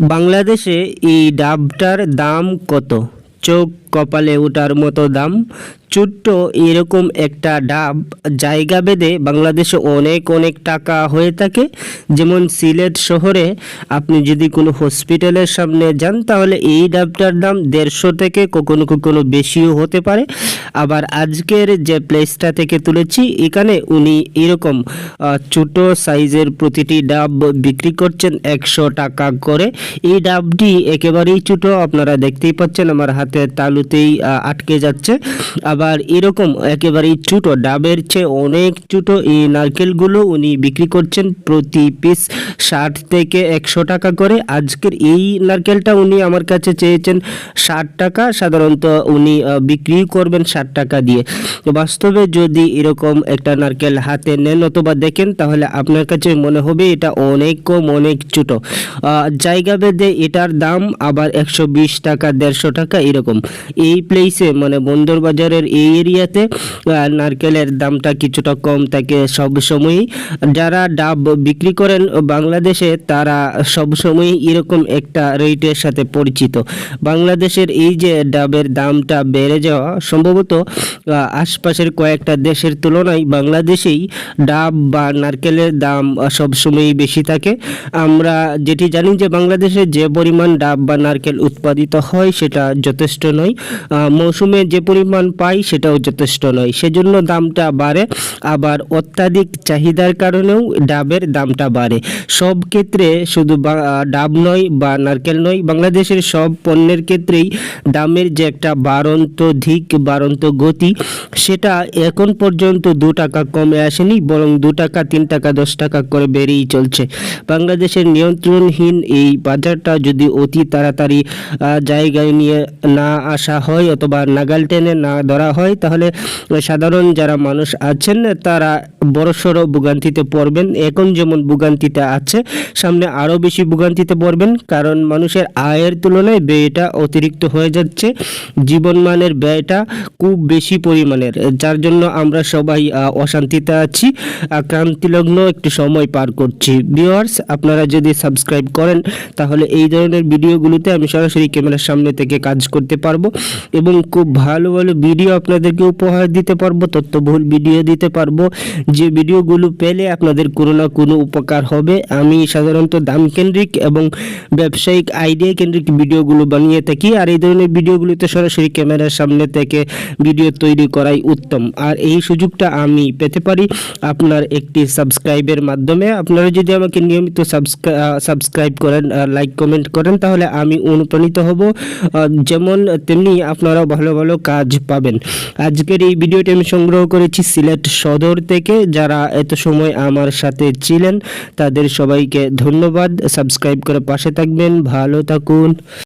বাংলাদেশে এই ডাবটার দাম কত? চোখ কপালে ওঠার মতো দাম। ছোট্ট এরকম একটা ডাব, জায়গা বেঁধে বাংলাদেশে অনেক অনেক টাকা হয়ে থাকে। যেমন সিলেট শহরে আপনি যদি কোনো হসপিটালের সামনে যান, তাহলে এই ডাবটার দাম দেড়শো থেকে কখনো কখনো বেশিও হতে পারে। আবার আজকের যে প্লেসটা থেকে তুলেছি, এখানে উনি এরকম ছোট সাইজের প্রতিটি ডাব বিক্রি করছেন একশো টাকা করে। এই ডাবটি একেবারেই ছোট, আপনারা দেখতেই পাচ্ছেন আমার হাতে তালুতেই আহ, আটকে যাচ্ছে। আবার এরকম একেবারেই ছোট ডাবের চেয়ে অনেক ছোট এই নারকেলগুলো উনি বিক্রি করছেন প্রতি পিস ষাট থেকে একশো টাকা করে। আজকের এই নারকেলটা উনি আমার কাছে চেয়েছেন ষাট টাকা সাধারণত উনি বিক্রি করবেন ষাট টাকা দিয়ে। তো বাস্তবে যদি এরকম একটা নারকেল হাতে নেন অথবা দেখেন তাহলে আপনার কাছে মনে হবে এটা অনেক কম অনেক ছোট। জায়গা ভেদে এটার দাম আবার একশো বিশ টাকা দেড়শো টাকা এরকম। এই প্লেসে মানে বন্দর বাজারের এই এরিয়াতে নারকেলের দামটা কিছুটা কম থাকে সব সময়ই। যারা ডাব বিক্রি করেন বাংলাদেশে, তারা সব সময় এরকম একটা রেটের সাথে পরিচিত। বাংলাদেশের এই যে ডাবের দামটা বেড়ে যাওয়া, সম্ভবত আশপাশের কয়েকটা দেশের তুলনায় বাংলাদেশেই ডাব বা নারকেলের দাম সবসময়ই বেশি থাকে। আমরা যেটি জানি যে বাংলাদেশে যে পরিমাণ ডাব বা নারকেল উৎপাদিত হয়, সেটা যথেষ্ট নয়। মৌসুমে যে পরিমাণ পাই সেটাও যথেষ্ট নয়। সেজন্য দামটা বাড়ে। আবার অত্যাধিক চাহিদার কারণেও ডাবের দামটা বাড়ে। সব ক্ষেত্রে শুধু ডাব নয় বা নারকেল নয়, বাংলাদেশের সব পণ্যের ক্ষেত্রেই দামের যে একটা বাড়ন্ত ধিক বাড়ন্ত গতি, সেটা এখন পর্যন্ত দু টাকা কমে আসেনি, বরং দু টাকা, তিন টাকা, দশ টাকা করে বেড়েই চলছে। বাংলাদেশের নিয়ন্ত্রণহীন এই বাজারটা যদি অতি তাড়াতাড়ি জায়গায় নিয়ে না আসা হয় অথবা নাগাল টেনে না ধরা হয়, তাহলে সাধারণ যারা মানুষ আছেন, তারা বড়সড় ভোগান্তিতে পড়বেন। এখন যেমন ভোগান্তিতে আছে, সামনে আরও বেশি ভোগান্তিতে পড়বেন, কারণ মানুষের আয়ের তুলনায় ব্যয়টা অতিরিক্ত হয়ে যাচ্ছে। জীবনমানের ব্যয়টা খুব বেশি পরিমাণের, যার জন্য আমরা সবাই অশান্তিতে আছি। ক্রান্তিলগ্ন একটি সময় পার করছি। ভিউয়ার্স, আপনারা যদি সাবস্ক্রাইব করেন, তাহলে এই ধরনের ভিডিওগুলোতে আমি সরাসরি ক্যামেরার সামনে থেকে কাজ করতে পারব। এবং খুব ভালো ভালো ভিডিও আপনাদেরকে উপহার দিতে পারব, তথ্যবহুল ভিডিও দিতে পারব। যে ভিডিওগুলো পেলে আপনাদের কোনো না কোনো উপকার হবে। আমি সাধারণত দাম কেন্দ্রিক এবং ব্যবসায়িক আইডিয়া কেন্দ্রিক ভিডিওগুলো বানিয়ে থাকি। আর এই ধরনের ভিডিওগুলোতে সরাসরি ক্যামেরার সামনে থেকে ভিডিও তৈরি করাই উত্তম। আর এই সুযোগটা আমি পেতে পারি আপনার একটি সাবস্ক্রাইবের মাধ্যমে। আপনারা যদি আমাকে নিয়মিত সাবস্ক্রাইব করেন লাইক কমেন্ট করেন, তাহলে আমি অনুপ্রাণিত হব। যেমন তেমনি আপনারা ভালো ভালো কাজ পাবেন। আজকের এই ভিডিওটি আমি সংগ্রহ করেছি সিলেট সদর থেকে। যারা এত সময় আমার সাথে ছিলেন, তাদের সবাইকে ধন্যবাদ। সাবস্ক্রাইব করে পাশে থাকবেন। ভালো থাকুন।